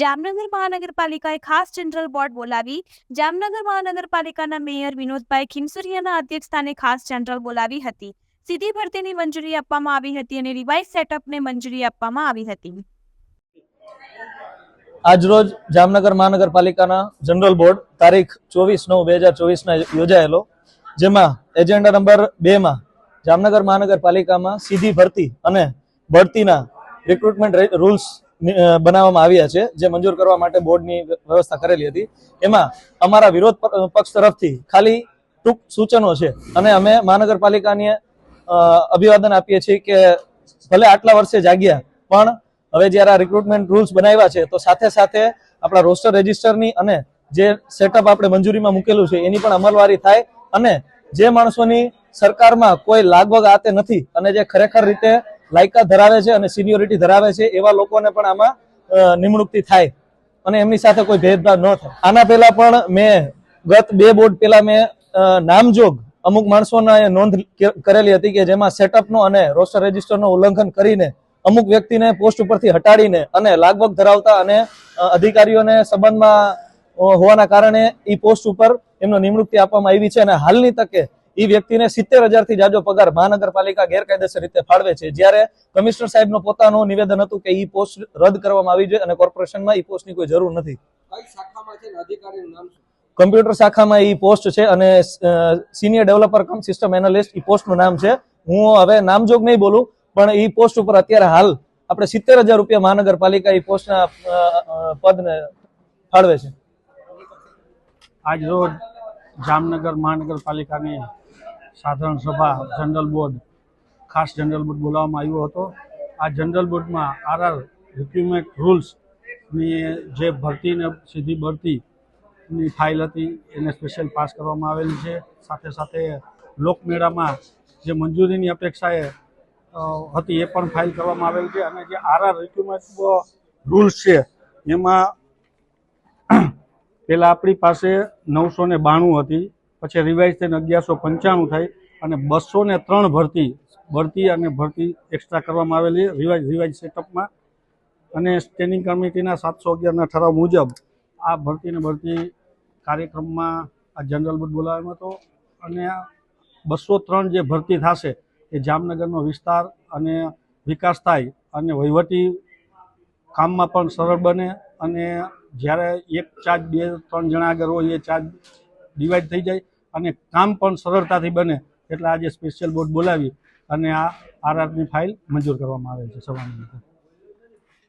જામનગર મહાનગરપાલિકાએ ખાસ general board બોલાવી. જામનગર મહાનગરપાલિકાના મેયર વિનોદભાઈ ખીમસુરિયાના અધ્યક્ષસ્થાને ખાસ જનરલ બોલાવી હતી. સીધી ભરતીની મંજૂરી આપવામાં આવી હતી અને રિવાઇઝ સેટઅપને મંજૂરી આપવામાં આવી હતી. આજરોજ જામનગર મહાનગરપાલિકાના જનરલ બોર્ડ તારીખ ચોવીસ નવ બે હજાર ચોવીસના યોજાયેલો, જેમાં એજન્ડા નંબર બેમાં જામનગર મહાનગરપાલિકામાં સીધી ભરતી અને ભરતીના રિક્રુટમેન્ટ રૂલ્સ બનાવવામાં આવ્યા છે, જે મંજૂર કરવા માટે બોર્ડની વ્યવસ્થા કરેલી હતી. એમાં અમારા વિરોધ પક્ષ તરફથી ખાલી ટૂંક સૂચનો છે અને અમે મહાનગરપાલિકાને અભિવાદન આપીએ છીએ કે ભલે આટલા વર્ષે જાગ્યા, પણ હવે જ્યારે આ રિક્રુટમેન્ટ રૂલ્સ બનાવ્યા છે, તો સાથે સાથે આપણા રોસ્ટર રજિસ્ટરની અને જે સેટઅપ આપણે મંજૂરીમાં મૂકેલું છે, એની પણ અમલવારી થાય અને જે માણસોની સરકારમાં કોઈ લાગવગ આતે નથી અને જે ખરેખર રીતે લાયકાત ધરાવે છે અને સિનિયોરિટી ધરાવે છે, એવા લોકોને પણ આમાં નિમણૂકથી થાય. અને એમની સાથે કોઈ ભેદભાવ ન થાય. આના પહેલા પણ મેં ગત બે બોર્ડ પહેલા મેં નામજોગ અમુક માણસોના નોંધ કરેલી હતી કે જેમાં સેટઅપનો અને રોસ્ટર રજિસ્ટરનો ઉલ્લંઘન કરીને અમુક વ્યક્તિને પોસ્ટ ઉપરથી હટાડીને અને લાગવગ ધરાવતા અને અધિકારીઓને સંબંધમાં હોવાના કારણે એ પોસ્ટ ઉપર એમનો નિમણૂકથી આપવામાં આવી છે અને હાલની તકે એ વ્યક્તિને સિત્તેર હજારથી જાજો પગાર મહાનગરપાલિકા ગેરકાયદેસર રીતે ફાળવે છે. જ્યારે કમિશનર સાહેબનું પોતાનું નિવેદન હતું કે એ પોસ્ટ રદ કરવામાં આવી જોઈએ અને કોર્પોરેશનમાં ઈ પોસ્ટની કોઈ જરૂર નથી. કઈ શાખામાં છે ને? અધિકારીનું નામ કમ્પ્યુટર શાખામાં ઈ પોસ્ટ છે અને senior developer cum system analyst ઈ પોસ્ટનું નામ છે. હું હવે નામજોગ નહીં બોલું પણ ઈ પોસ્ટ ઉપર અત્યારે હાલ આપણે સિત્તેર હજાર રૂપિયા મહાનગરપાલિકા એ પોસ્ટના પદને ફાળવે છે. આજ રોજ જામનગર મહાનગરપાલિકાની સાધારણ સભા, જનરલ બોર્ડ, ખાસ જનરલ બોર્ડ બોલાવવામાં આવ્યો હતો. આ જનરલ બોર્ડમાં આરઆર રિક્રુટમેન્ટ રૂલ્સની જે ભરતીને સીધી ભરતીની ફાઇલ હતી, એને સ્પેશિયલ પાસ કરવામાં આવેલી છે. સાથે સાથે લોકમેળામાં જે મંજૂરીની અપેક્ષાએ હતી એ પણ ફાઇલ કરવામાં આવેલ છે. અને જે આરઆર રિક્રુટમેન્ટ રૂલ્સ છે, એમાં પહેલાં આપણી પાસે નવસો ને બાણું હતી. પછી રિવાઇઝ થઈને અગિયારસો પંચાણું થઈ અને બસો ને ત્રણ ભરતી ભરતી અને ભરતી એક્સ્ટ્રા કરવામાં આવેલી રિવાઇઝ રિવાઇઝ સેટઅપમાં અને સ્ટેન્ડિંગ કમિટીના સાતસો અગિયારના ઠરાવ મુજબ આ ભરતીને ભરતી કાર્યક્રમમાં આ જનરલ બોર્ડ બોલાવ્યો હતો. અને બસો ત્રણ જે ભરતી થશે એ જામનગરનો વિસ્તાર અને વિકાસ થાય અને વહીવટી કામમાં પણ સરળ બને અને જ્યારે એક ચાર્જ બે ત્રણ જણા આગળ હોય એ ચાર્જ ડિવાઈડ થઈ જાય અને કામ પણ સરળતાથી બને એટલે આજે સ્પેશિયલ બોર્ડ બોલાવી અને આ આરઆરની ફાઇલ મંજૂર કરવામાં આવે છે સભાની